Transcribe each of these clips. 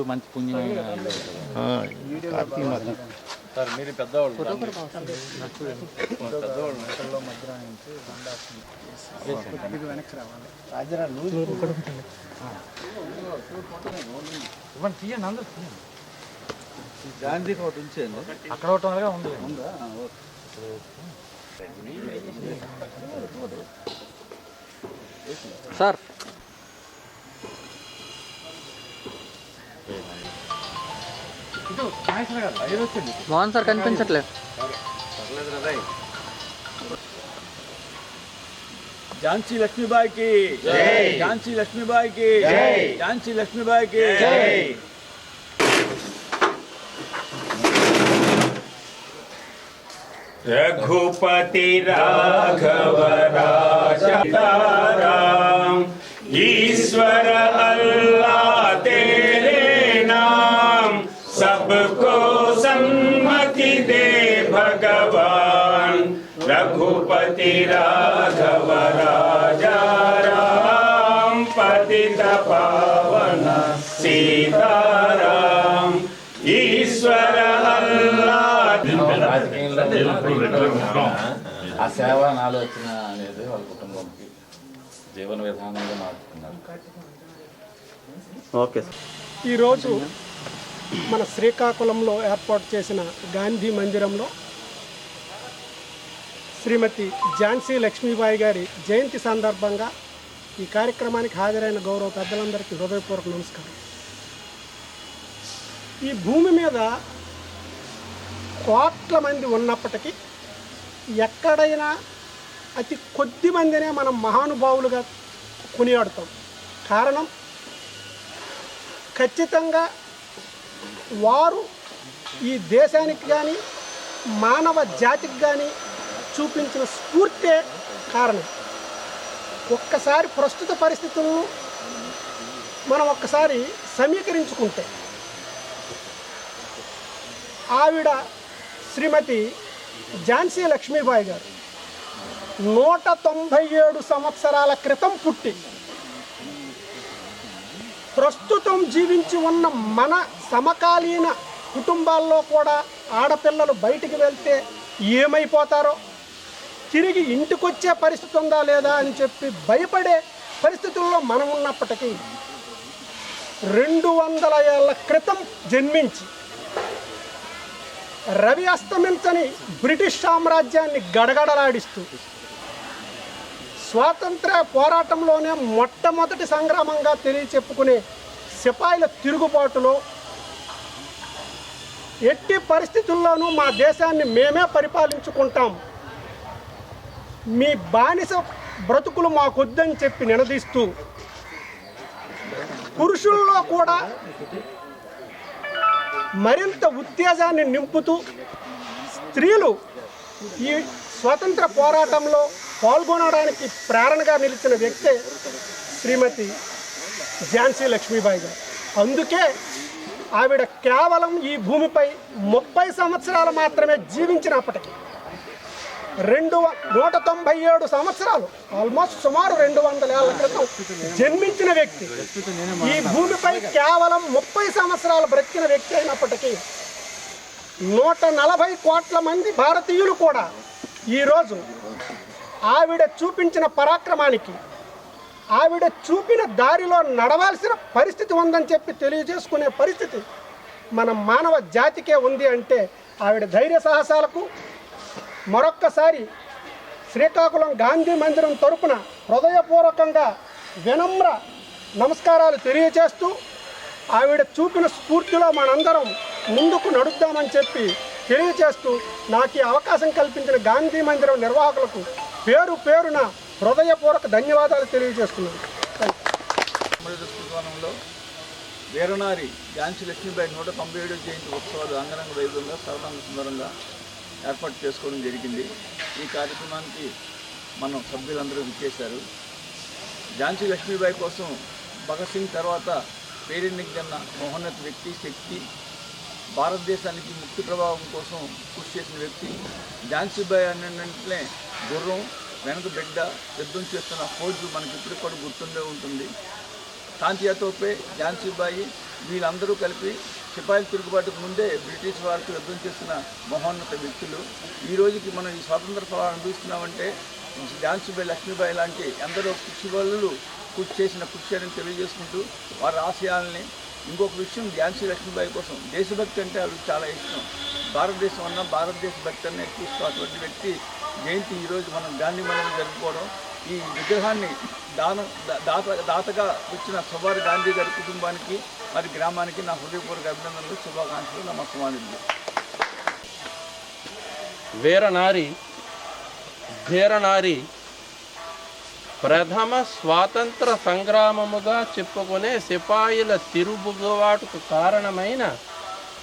మూడు మంచి పుణ్యమైన. కార్తీక మాసం. సార్ మీరు పెద్దవాళ్ళు పెద్దవాళ్ళు ఇవ్వండి తీయండి అందరూ తీయండి. గాంధీ ఒకటి ఉంచేయండి. అక్కడ ఒకటి ఉంది. ఉందా? మోహన్ సార్ కనిపించట్లేదు పర్లేదు కదా ఝాన్సీ లక్ష్మీబాయికి ఝాన్సీ లక్ష్మీబాయికి ఝాన్సీ లక్ష్మీబాయికి रघुपति राघव राम ईश्वर अल्लाह तेरे नाम सबको सम्मति दे भगवान रघुपति राघव राजा राम पतित पावन सीताराम ईश्वर अल्लाह రాజకీయంలో ఆ సేవ ఆలోచన అనేది వాళ్ళ కుటుంబంకి జీవన విధానంగా మార్చుకున్నారు ఓకే సార్ ఈరోజు మన శ్రీకాకుళంలో ఏర్పాటు చేసిన గాంధీ మందిరంలో శ్రీమతి ఝాన్సీ లక్ష్మీబాయి గారి జయంతి సందర్భంగా ఈ కార్యక్రమానికి హాజరైన గౌరవ పెద్దలందరికీ హృదయపూర్వక నమస్కారం. ఈ భూమి మీద కోట్ల మంది ఉన్నప్పటికీ ఎక్కడైనా అతి కొద్ది మందినే మనం మహానుభావులుగా కొనియాడుతాం. కారణం ఖచ్చితంగా వారు ఈ దేశానికి కానీ మానవ జాతికి కానీ చూపించిన స్ఫూర్తే కారణం. ఒక్కసారి ప్రస్తుత పరిస్థితులను మనం ఒక్కసారి సమీకరించుకుంటే ఆవిడ శ్రీమతి ఝాన్సీ లక్ష్మీబాయి గారు నూట తొంభై ఏడు సంవత్సరాల క్రితం పుట్టి ప్రస్తుతం జీవించి ఉన్న మన సమకాలీన కుటుంబాల్లో కూడా ఆడపిల్లలు బయటికి వెళ్తే ఏమైపోతారో తిరిగి ఇంటికొచ్చే పరిస్థితి ఉందా లేదా అని చెప్పి భయపడే పరిస్థితుల్లో మనం ఉన్నప్పటికీ రెండు వందల ఏళ్ళ క్రితం జన్మించి రవి అస్తమించని బ్రిటిష్ సామ్రాజ్యాన్ని గడగడలాడిస్తూ స్వాతంత్ర పోరాటంలోనే మొట్టమొదటి సంగ్రామంగా తెలియచెప్పుకునే సిపాయిల తిరుగుబాటులో ఎట్టి పరిస్థితుల్లోనూ మా దేశాన్ని మేమే పరిపాలించుకుంటాం. మీ బానిస బ్రతుకులు మాకొద్దని చెప్పి నినదీస్తూ పురుషుల్లో కూడా మరింత ఉత్తేజాన్ని నింపుతూ స్త్రీలు ఈ స్వతంత్ర పోరాటంలో పాల్గొనడానికి ప్రేరణగా నిలిచిన వ్యక్తే శ్రీమతి ఝాన్సీ లక్ష్మీబాయి గారు. అందుకే ఆవిడ కేవలం ఈ భూమిపై ముప్పై సంవత్సరాలు మాత్రమే జీవించినప్పటికీ రెండు నూట తొంభై ఏడు సంవత్సరాలు ఆల్మోస్ట్ సుమారు రెండు వందల ఏళ్ళ క్రితం జన్మించిన వ్యక్తి. ఈ భూమిపై కేవలం ముప్పై సంవత్సరాలు బ్రతికిన వ్యక్తి అయినప్పటికీ నూట నలభై కోట్ల మంది భారతీయులు కూడా ఈరోజు ఆవిడ చూపించిన పరాక్రమానికి ఆవిడ చూపిన దారిలో నడవాల్సిన పరిస్థితి ఉందని చెప్పి తెలియజేసుకునే పరిస్థితి మన మానవ జాతికే ఉంది అంటే ఆవిడ ధైర్య సాహసాలకు మరొక్కసారి శ్రీకాకుళం గాంధీ మందిరం తరపున హృదయపూర్వకంగా వినమ్ర నమస్కారాలు తెలియజేస్తూ ఆవిడ చూపిన స్ఫూర్తిలో మనందరం ముందుకు నడుద్దామని చెప్పి తెలియజేస్తూ నాకు ఈ అవకాశం కల్పించిన గాంధీ మందిరం నిర్వాహకులకు పేరు పేరున హృదయపూర్వక ధన్యవాదాలు తెలియజేస్తున్నాను. వీరనారి ఝాన్సీ లక్ష్మీబాయి నూట తొంభై ఏడు జయంతి ఉత్సవాలు అంగరంగ వైభవంగా సర్వాంగ సుందరంగా ఏర్పాటు చేసుకోవడం జరిగింది. ఈ కార్యక్రమానికి మనం సభ్యులందరూ విచ్చేశారు. ఝాన్సీ లక్ష్మీబాయి కోసం భగత్ సింగ్ తర్వాత పేరెన్నికన్న మహోన్నత వ్యక్తి శక్తి భారతదేశానికి ముక్తి ప్రభావం కోసం కృషి చేసిన వ్యక్తి ఝాన్సీబాయి అనే గుర్రం వెనక బిడ్డ యుద్ధం చేస్తున్న ఫోజు మనకి ఇప్పుడు కూడా గుర్తుండే ఉంటుంది. కాంతియా తోపే ఝాన్సీబాయి వీళ్ళందరూ కలిపి సిపాయిల తిరుగుబాటుకు ముందే బ్రిటిష్ వారికి యుద్ధం చేసిన మహోన్నత వ్యక్తులు. ఈ రోజుకి మనం ఈ స్వాతంత్ర ఫలాన్ని అనుభవిస్తున్నామంటే ఝాన్సీబాయి లక్ష్మీబాయి లాంటి ఎందరో కృషి వాళ్ళు కృషి చేసిన కృషి అని తెలియజేసుకుంటూ వారి ఆశయాల్ని ఇంకొక విషయం ఝాన్సీ లక్ష్మీబాయి కోసం దేశభక్తి అంటే ఆవిడకి చాలా ఇష్టం. భారతదేశం అన్న భారతదేశ భక్తి అనే చూస్తూ అటువంటి వ్యక్తి జయంతి ఈరోజు మనం గాంధీ మేళను జరుపుకోవడం? ఈ విగ్రహాన్ని దాన దాత దాతగా వచ్చిన సుభారి గాంధీ గారి కుటుంబానికి మరి గ్రామానికి నా హృదయపూర్వక అభినందనలు శుభాకాంక్షలు నమస్కారాలు. వీరనారి ధీరనారి ప్రథమ స్వాతంత్ర సంగ్రామముగా చెప్పుకునే సిపాయిల తిరుగుబాటుకు కారణమైన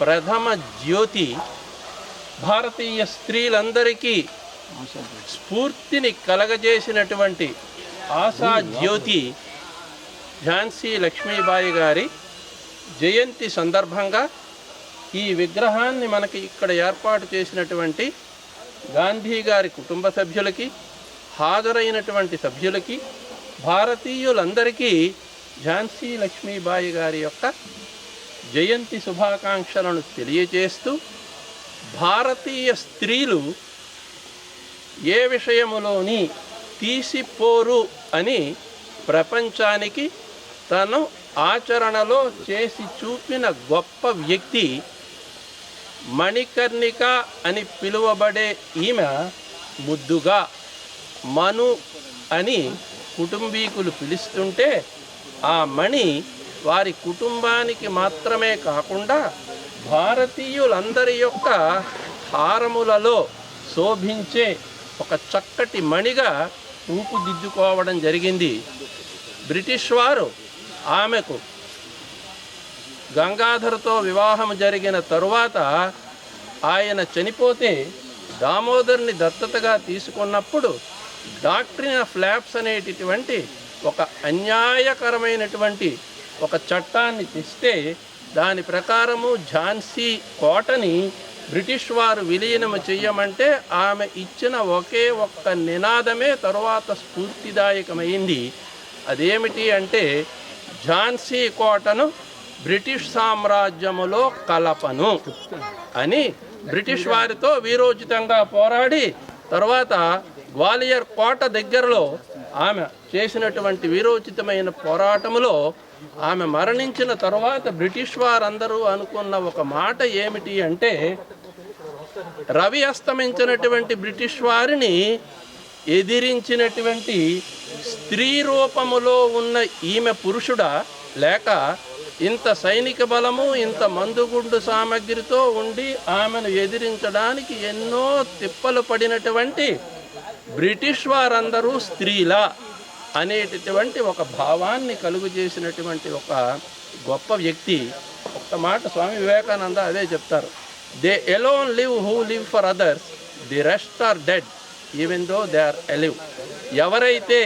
ప్రథమ జ్యోతి భారతీయ స్త్రీలందరికీ స్ఫూర్తిని కలగజేసినటువంటి ఆశా జ్యోతి ఝాన్సీ లక్ష్మీబాయి గారి జయంతి సందర్భంగా ఈ విగ్రహాన్ని మనకి ఇక్కడ ఏర్పాటు చేసినటువంటి గాంధీ గారి కుటుంబ సభ్యులకి హాజరైనటువంటి సభ్యులకి భారతీయులందరికీ ఝాన్సీ లక్ష్మీబాయి గారి యొక్క జయంతి శుభాకాంక్షలను తెలియజేస్తూ భారతీయ స్త్రీలు ఏ విషయములోని తీసిపోరు అని ప్రపంచానికి తను ఆచరణలో చేసి చూపిన గొప్ప వ్యక్తి మణికర్ణిక అని పిలువబడే ఈమె ముద్దుగా మను అని కుటుంబీకులు పిలుస్తుంటే ఆ మణి వారి కుటుంబానికి మాత్రమే కాకుండా భారతీయులందరి యొక్క హారములలో శోభించే ఒక చక్కటి మణిగా ఊపుదిద్దుకోవడం జరిగింది. బ్రిటిష్ వారు ఆమెకు గంగాధర్తో వివాహం జరిగిన తరువాత ఆయన చనిపోతే దామోదర్ని దత్తతగా తీసుకున్నప్పుడు డాక్ట్రిన్ ఆఫ్ ల్యాబ్స్ అనేటటువంటి ఒక అన్యాయకరమైనటువంటి ఒక చట్టాన్ని తెస్తే దాని ప్రకారము ఝాన్సీ కోటని బ్రిటిష్ వారు విలీనం చెయ్యమంటే ఆమె ఇచ్చిన ఒకే ఒక్క నినాదమే తరువాత స్ఫూర్తిదాయకమైంది. అదేమిటి అంటే ఝాన్సీ కోటను బ్రిటిష్ సామ్రాజ్యములో కలపను అని బ్రిటిష్ వారితో వీరోచితంగా పోరాడి తర్వాత గ్వాలియర్ కోట దగ్గరలో ఆమె చేసినటువంటి వీరోచితమైన పోరాటములో ఆమె మరణించిన తర్వాత బ్రిటిష్ వారందరూ అనుకున్న ఒక మాట ఏమిటి అంటే రవి అస్తమించినటువంటి బ్రిటిష్ వారిని ఎదిరించినటువంటి స్త్రీ రూపములో ఉన్న ఈమె పురుషుడా లేక ఇంత సైనిక బలము ఇంత మందుగుండు సామగ్రితో ఉండి ఆమెను ఎదిరించడానికి ఎన్నో తిప్పలు పడినటువంటి బ్రిటిష్ వారందరూ స్త్రీలా. అనేటటువంటి ఒక భావాన్ని కలుగు చేసినటువంటి ఒక గొప్ప వ్యక్తి ఒక్క మాట స్వామి వివేకానంద అదే చెప్తారు. They alone live who live for others the rest are dead even though they are alive ఎవరైతే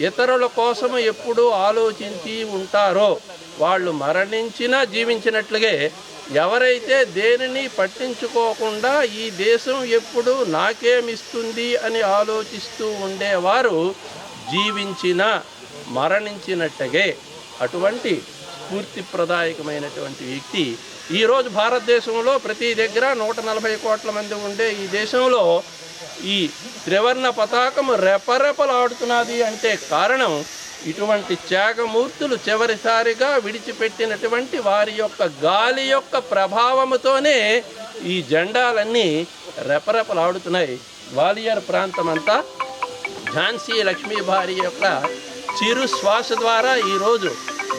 ఇతరుల కోసం ఎప్పుడూ ఆలోచించి ఉంటారో వాళ్ళు మరణించినా జీవించినట్లుగే ఎవరైతే దేనిని పట్టించుకోకుండా ఈ దేశం ఎప్పుడు నాకేమిస్తుంది అని ఆలోచిస్తూ ఉండేవారు జీవించిన మరణించినట్టుగే అటువంటి స్ఫూర్తిప్రదాయకమైనటువంటి వ్యక్తి ఈరోజు భారతదేశంలో ప్రతి దగ్గర నూట నలభై కోట్ల మంది ఉండే ఈ దేశంలో ఈ త్రివర్ణ పతాకం రెపరెపలాడుతున్నది అంటే కారణం ఇటువంటి త్యాగమూర్తులు చివరిసారిగా విడిచిపెట్టినటువంటి వారి యొక్క గాలి యొక్క ప్రభావముతోనే ఈ జెండాలన్నీ రెపరెపలాడుతున్నాయి. గ్వాలియర్ ప్రాంతమంతా ఝాన్సీ లక్ష్మీబాయి యొక్క చిరు శ్వాస ద్వారా ఈరోజు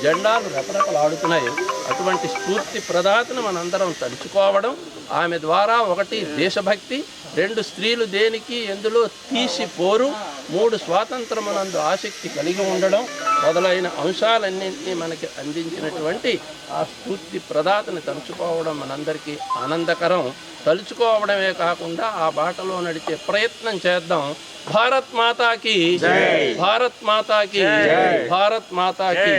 జెండాలు రకరకలాడుతున్నాయి. అటువంటి స్ఫూర్తి ప్రదాతను మనందరం తలుచుకోవడం ఆమె ద్వారా ఒకటి దేశభక్తి రెండు స్త్రీలు దేనికి? ఎందులో తీసిపోరు మూడు స్వాతంత్రమునందు ఆసక్తి కలిగి ఉండడం మొదలైన అంశాలన్నింటినీ మనకి అందించినటువంటి ఆ స్ఫూర్తి ప్రదాతని తలుచుకోవడం మనందరికీ ఆనందకరం. తలుచుకోవడమే కాకుండా ఆ బాటలో నడిచే ప్రయత్నం చేద్దాం. భారత్ మాతాకి. భారత్ మాతాకి. భారత్ మాతాకి.